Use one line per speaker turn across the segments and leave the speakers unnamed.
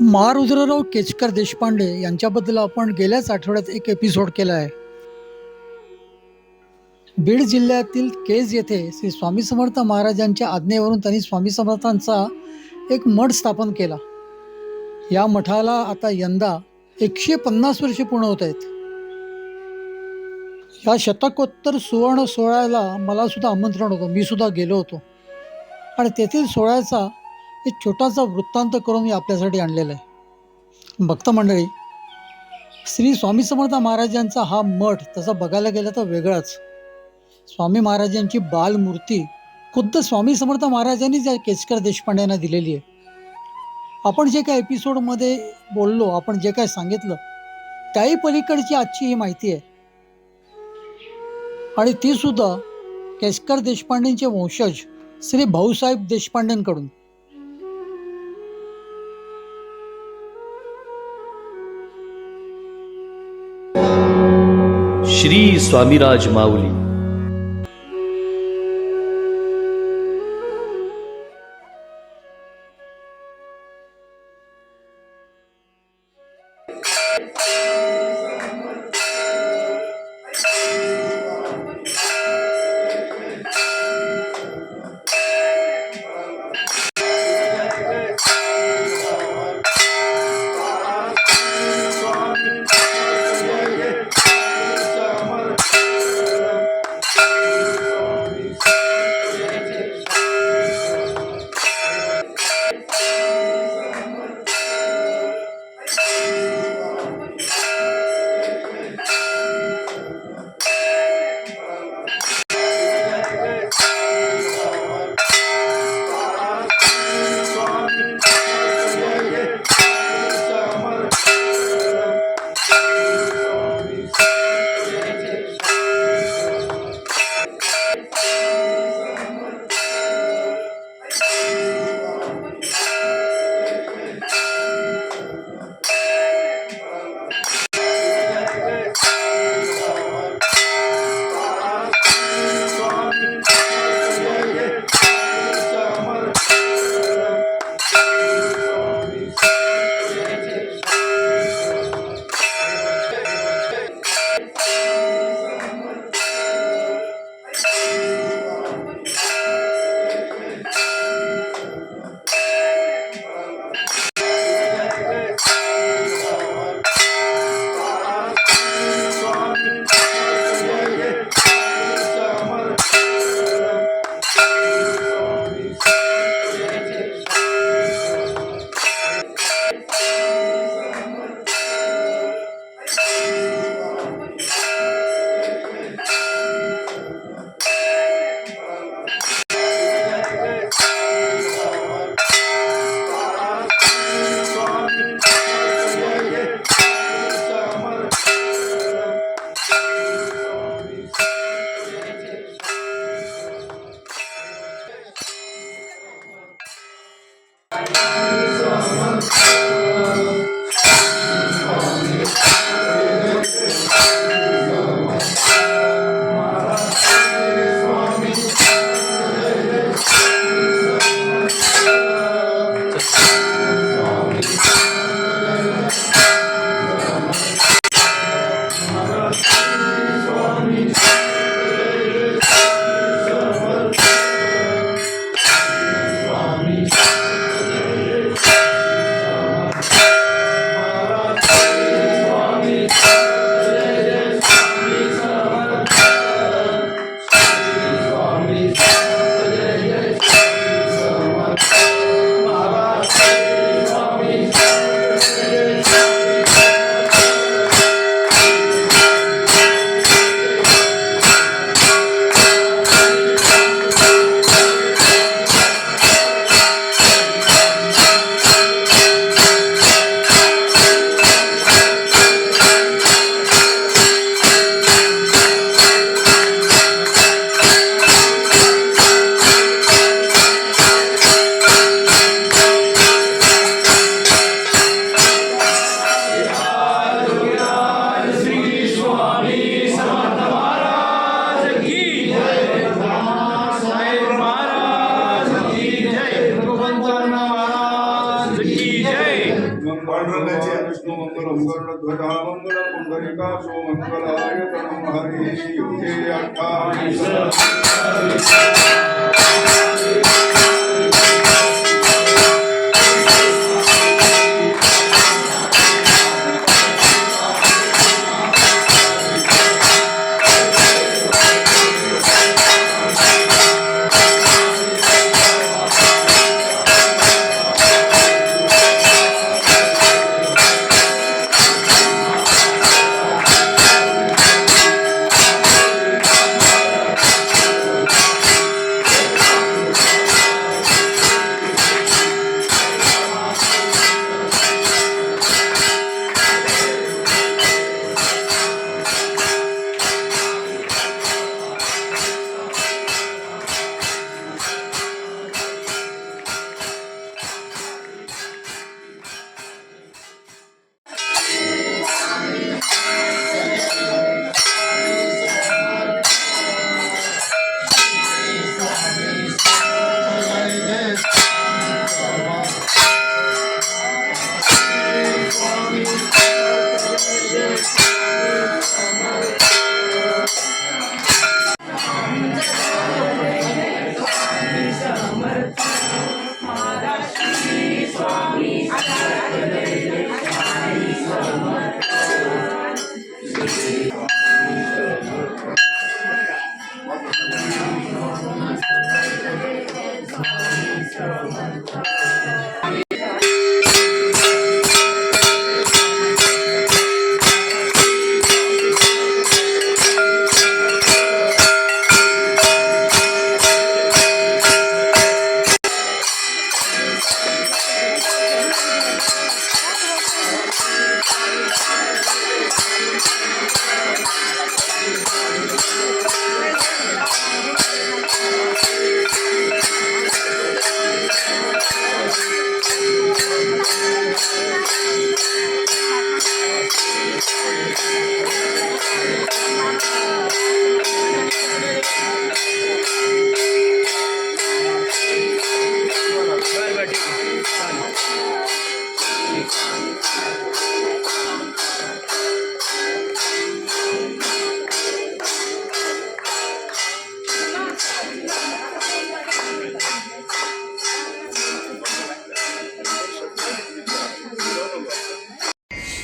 महारुद्रराव केचकर देशपांडे यांच्याबद्दल आपण गेल्याच आठवड्यात एक एपिसोड केला आहे. बीड जिल्ह्यातील केज येथे श्री स्वामी समर्थ महाराजांच्या आज्ञेवरून त्यांनी स्वामी समर्थांचा एक मठ स्थापन केला. या मठाला आता यंदा एकशे पन्नास वर्षे पूर्ण होत आहेत. या शतकोत्तर सुवर्ण सोहळ्याला मला सुद्धा आमंत्रण होतं. मी सुद्धा गेलो होतो. आणि तेथील सोहळ्याचा एक छोटासा वृत्तांत करून मी आपल्यासाठी आणलेला आहे. भक्त मंडळी श्री स्वामी समर्थ महाराजांचा हा मठ तसा बघायला गेला तर वेगळाच. स्वामी महाराजांची बालमूर्ती खुद्द स्वामी समर्थ महाराजांनीच या केसकर देशपांड्यांना दिलेली आहे. आपण जे काय एपिसोडमध्ये बोललो आपण जे काय सांगितलं त्याही पलीकडची आजची ही माहिती आहे. आणि ती सुद्धा केसकर देशपांडेंचे वंशज श्री भाऊसाहेब देशपांडेंकडून.
श्री स्वामीराज माऊली.
Hallelujah,
God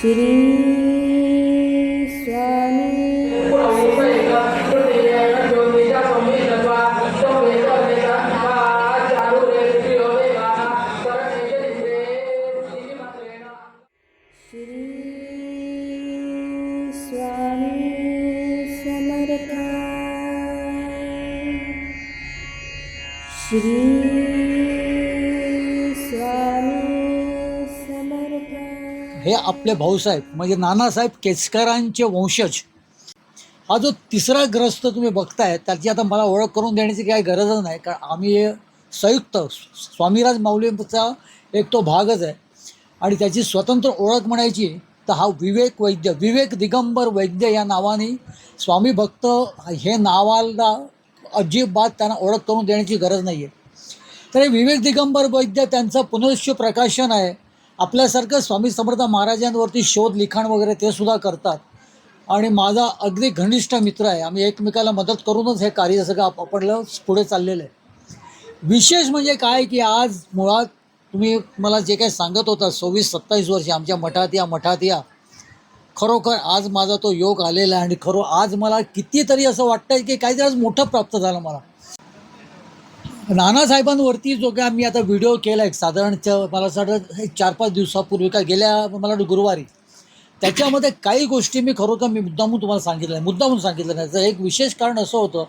श्री
आपले भाऊसाहेब म्हणजे नानासाहेब केसकरांचे वंशज. हा जो तिसरा ग्रस्त तुम्ही बघताय त्याची आता मला ओळख करून देण्याची काही गरजच नाही कारण आम्ही संयुक्त स्वामीराज माऊलींचा एक तो भागच आहे. आणि त्याची स्वतंत्र ओळख म्हणायची तर हा विवेक वैद्य विवेक दिगंबर वैद्य या नावाने स्वामी भक्त हे नावाला अजिबात त्यांना ओळख करून देण्याची गरज नाही आहे तर हे विवेक दिगंबर वैद्य त्यांचं पुनश्च प्रकाशन आहे. आपल्यासारखं स्वामी समर्थ महाराजांवरती शोध लिखाण वगैरे ते सुद्धा करतात. आणि माझा अगदी घनिष्ठ मित्र आहे. आम्ही एकमेकाला मदत करूनच हे कार्य सगळं आप- पुढे चाललेलं आहे. विशेष म्हणजे काय की आज मुळात तुम्ही मला जे काही सांगत होता सव्वीस सत्तावीस वर्ष आमच्या मठात या मठात या. खरोखर आज माझा तो योग आलेला आहे आणि खरो आज मला कितीतरी असं वाटतंय की काहीतरी आज मोठं प्राप्त झालं मला. नानासाहेबांवरती जो काय आम्ही आता व्हिडिओ केला आहे साधारणच्या मला असं वाटतं चार पाच दिवसापूर्वी का गेल्या मला वाटतं गुरुवारी त्याच्यामध्ये काही गोष्टी मी खरोखर मी मुद्दामून तुम्हाला सांगितलं आहे मुद्दामून सांगितलं नाही. त्याचं एक विशेष कारण असं होतं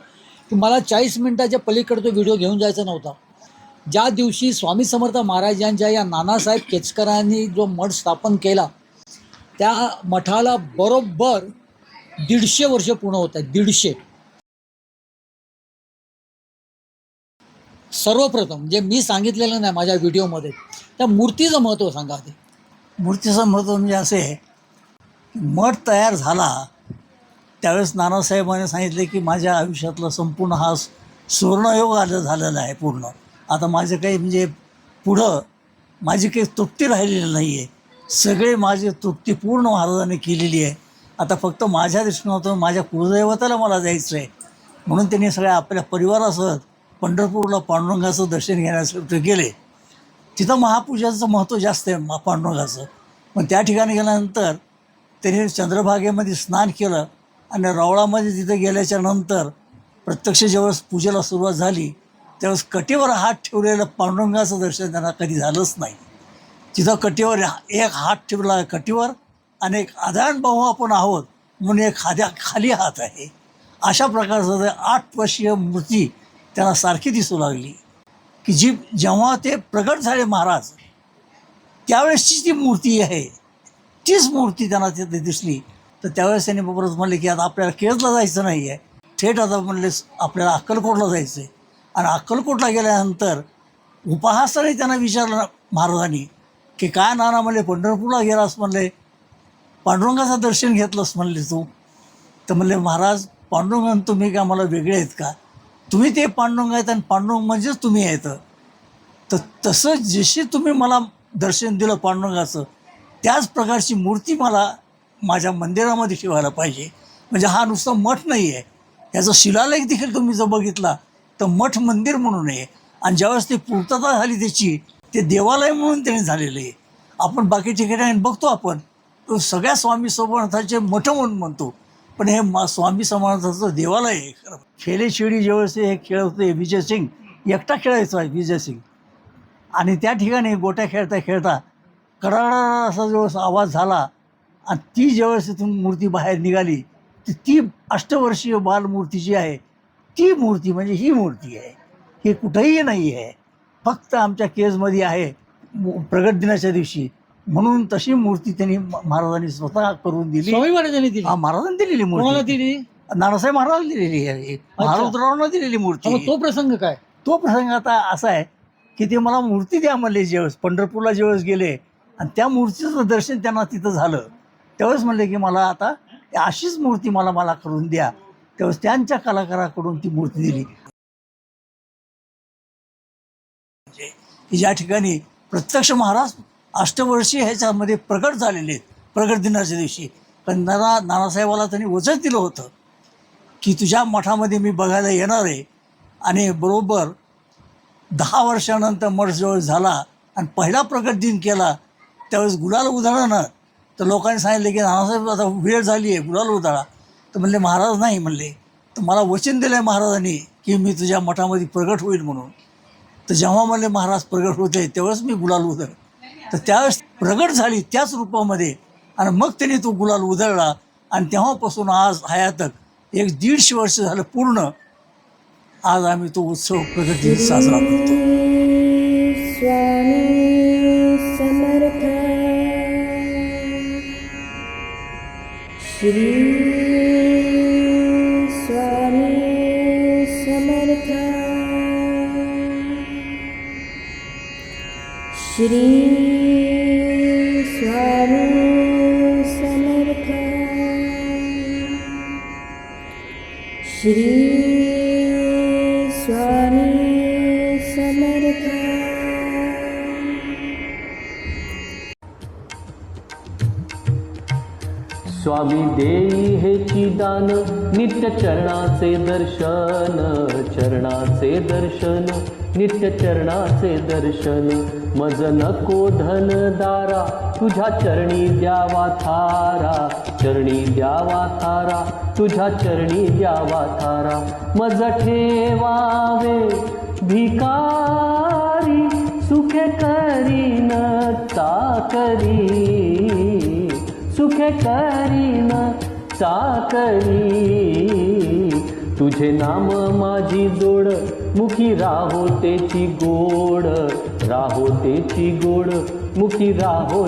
की मला चाळीस मिनिटाच्या पलीकडे तो व्हिडिओ घेऊन जायचा नव्हता. ज्या दिवशी स्वामी समर्थ महाराजांच्या या नानासाहेब केचकरांनी जो मठ स्थापन केला त्या मठाला बरोबर दीडशे वर्ष पूर्ण होत आहेत दीडशे. सर्वप्रथम जे मी सांगितलेलं नाही माझ्या व्हिडिओमध्ये त्या मूर्तीचं महत्त्व सांगा ते
मूर्तीचं महत्त्व म्हणजे असे आहे की मठ तयार झाला त्यावेळेस नानासाहेबांनी सांगितले की माझ्या आयुष्यातला संपूर्ण हा सुवर्णयोग आलं झालेला आहे पूर्ण. आता माझं काही म्हणजे पुढं माझी काही तृप्ती राहिलेली नाही आहे सगळे माझी तृप्ती पूर्ण महाराजांनी केलेली आहे. आता फक्त माझ्या दृष्टीनं माझ्या कुलदैवताला मला जायचं आहे म्हणून त्यांनी सगळ्या आपल्या परिवारासह पंढरपूरला पांडुरंगाचं दर्शन घेण्यासाठी गेले. तिथं महापूजाचं महत्त्व जास्त आहे मा पांडुरंगाचं. पण त्या ठिकाणी गेल्यानंतर त्यांनी चंद्रभागेमध्ये स्नान केलं आणि रावळामध्ये तिथं गेल्याच्यानंतर प्रत्यक्ष ज्यावेळेस पूजेला सुरुवात झाली त्यावेळेस कटेवर हात ठेवलेलं पांडुरंगाचं दर्शन त्यांना कधी झालंच नाही. तिथं कटेवर एक हात ठेवला कटीवर आणि एक आधारण भाऊ आपण आहोत म्हणून एक खाद्या खाली हात आहे. अशा प्रकारचं आठ वर्षीय मूर्ती त्यांना सारखी दिसू लागली की जी जेव्हा ते प्रगट झाले महाराज त्यावेळेसची जी मूर्ती आहे तीच मूर्ती त्यांना तिथे दिसली. तर त्यावेळेस त्यांनी परत म्हणले की आता आपल्याला केळजला जायचं नाही आहे थेट आता म्हणले आपल्याला अक्कलकोटला जायचं आहे आणि अक्कलकोटला गेल्यानंतर उपहासाने त्यांना विचारलं महाराजांनी की काय नाना म्हणले पंढरपूरला गेलास म्हणले? पांडुरंगाचं दर्शन घेतलंस म्हणले तू? तर म्हणले महाराज पांडुरंग तुम्ही का मला वेगळे आहेत का? तुम्ही ते पांडुरंग आहेत आणि पांडुरंग म्हणजेच तुम्ही आहेत. तर तसं जशी तुम्ही मला दर्शन दिलं पांडुरंगाचं त्याच प्रकारची मूर्ती मला माझ्या मंदिरामध्ये ठेवायला पाहिजे. म्हणजे हा नुसता मठ नाही आहे याचा शिलालेख देखील तुम्ही जर बघितला तर मठ मंदिर म्हणून आहे. आणि ज्यावेळेस ती पूर्तता झाली त्याची ते देवालय म्हणून त्याने झालेलं आहे. आपण बाकी ठिकाणी बघतो आपण तो सगळ्या स्वामी सोबनाथाचे मठ म्हणून म्हणतो. पण हे मा स्वामी समर्थाचं देवालय आहे. खरं खेळे शिडी ज्यावेळेस हे खेळ होते विजय सिंग एकटा खेळायचा आहे विजय सिंग. आणि त्या ठिकाणी गोट्या खेळता खेळता कराडा असा ज्यावेळेस आवाज झाला आणि ती ज्यावेळेस तिथून मूर्ती बाहेर निघाली तर ती अष्टवर्षीय बालमूर्ती जी आहे ती मूर्ती म्हणजे ही मूर्ती आहे. ही कुठंही नाही आहे. फक्त आमच्या केजमध्ये आहे प्रगत दिनाच्या दिवशी म्हणून तशी मूर्ती त्यांनी महाराजांनी स्वतः करून दिली.
स्वामी महाराजांनी दिली.
हा महाराजांनी दिलेली
कोणाला
मूर्ती
दिली?
नानासाहेब महाराजांनी दिलेली आहे. महाराजांना दिलेली
मग
मूर्ती
तो प्रसंग काय?
तो प्रसंग आता असा आहे की ते मला मूर्ती द्या म्हणले ज्यावेळेस पंढरपूरला ज्यावेळेस गेले आणि त्या मूर्तीचं दर्शन त्यांना तिथं झालं. त्यावेळेस म्हणले की मला आता अशीच मूर्ती मला मला करून द्या. त्यावेळेस त्यांच्या कलाकाराकडून ती मूर्ती दिली. की ज्या ठिकाणी प्रत्यक्ष महाराज अष्टवर्षी ह्याच्यामध्ये प्रगट झालेले आहेत. प्रगट दिनाच्या दिवशी. पण नाना नानासाहेबाला त्यांनी वचन दिलं होतं की तुझ्या मठामध्ये मी बघायला येणार आहे. आणि बरोबर दहा वर्षानंतर मठ जवळ झाला आणि पहिला प्रकट दिन केला त्यावेळेस गुलाल उधळणं तर लोकांनी सांगितलं की नानासाहेब आता वेळ झाली आहे गुलाल उधळा. तर म्हणले महाराज नाही म्हणले. तर मला वचन दिलं आहे महाराजांनी की मी तुझ्या मठामध्ये प्रगट होईल म्हणून. तर जेव्हा म्हणले महाराज प्रगट होते त्यावेळेस मी गुलाल उधळ तर त्यावेळेस प्रगट झाली त्याच रूपामध्ये. आणि मग त्यांनी तो गुलाल उधळला. आणि तेव्हापासून आज हयातक एक दीडशे वर्ष झालं पूर्ण. आज आम्ही तो उत्सव प्रगट दिन साजरा करतो.
श्री श्री स्वामी समर्थ। स्वामी
देई हे चिदान नित्य चरणाचे दर्शन चरणाचे दर्शन नित्य चरणाचे दर्शन. मज नको धन दारा तुझ्या चरणी द्यावा थारा. चरणी द्यावा थारा तुझ्या चरणी द्यावा थारा. मज ठेवावे भिकारी सुखे करीन ता करी सुखे करीन चाकरी. तुझे नाम माझी जोड मुखी राहो त्याची गोड. राहो तेची गोड मुखी राहो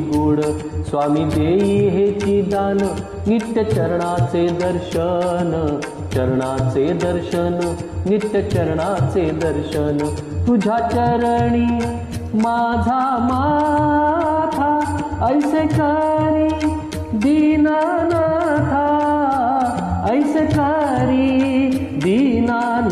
गोड. स्वामी देई हेची दान नित्य चरणाचे दर्शन. चरणाचे दर्शन नित्य चरणाचे दर्शन. तुझ्या चरणी माझा माथा ऐसे करी दीनानाथा. ऐसे करी दीनानाथा.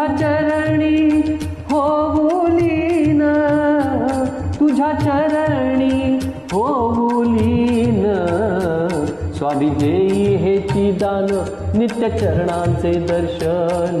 तुझ्या चरणी होऊलीन तुझ्या चरणी होऊलीन स्वामी देई हेची दान नित्य चरणांचे दर्शन.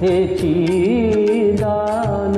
हेची दान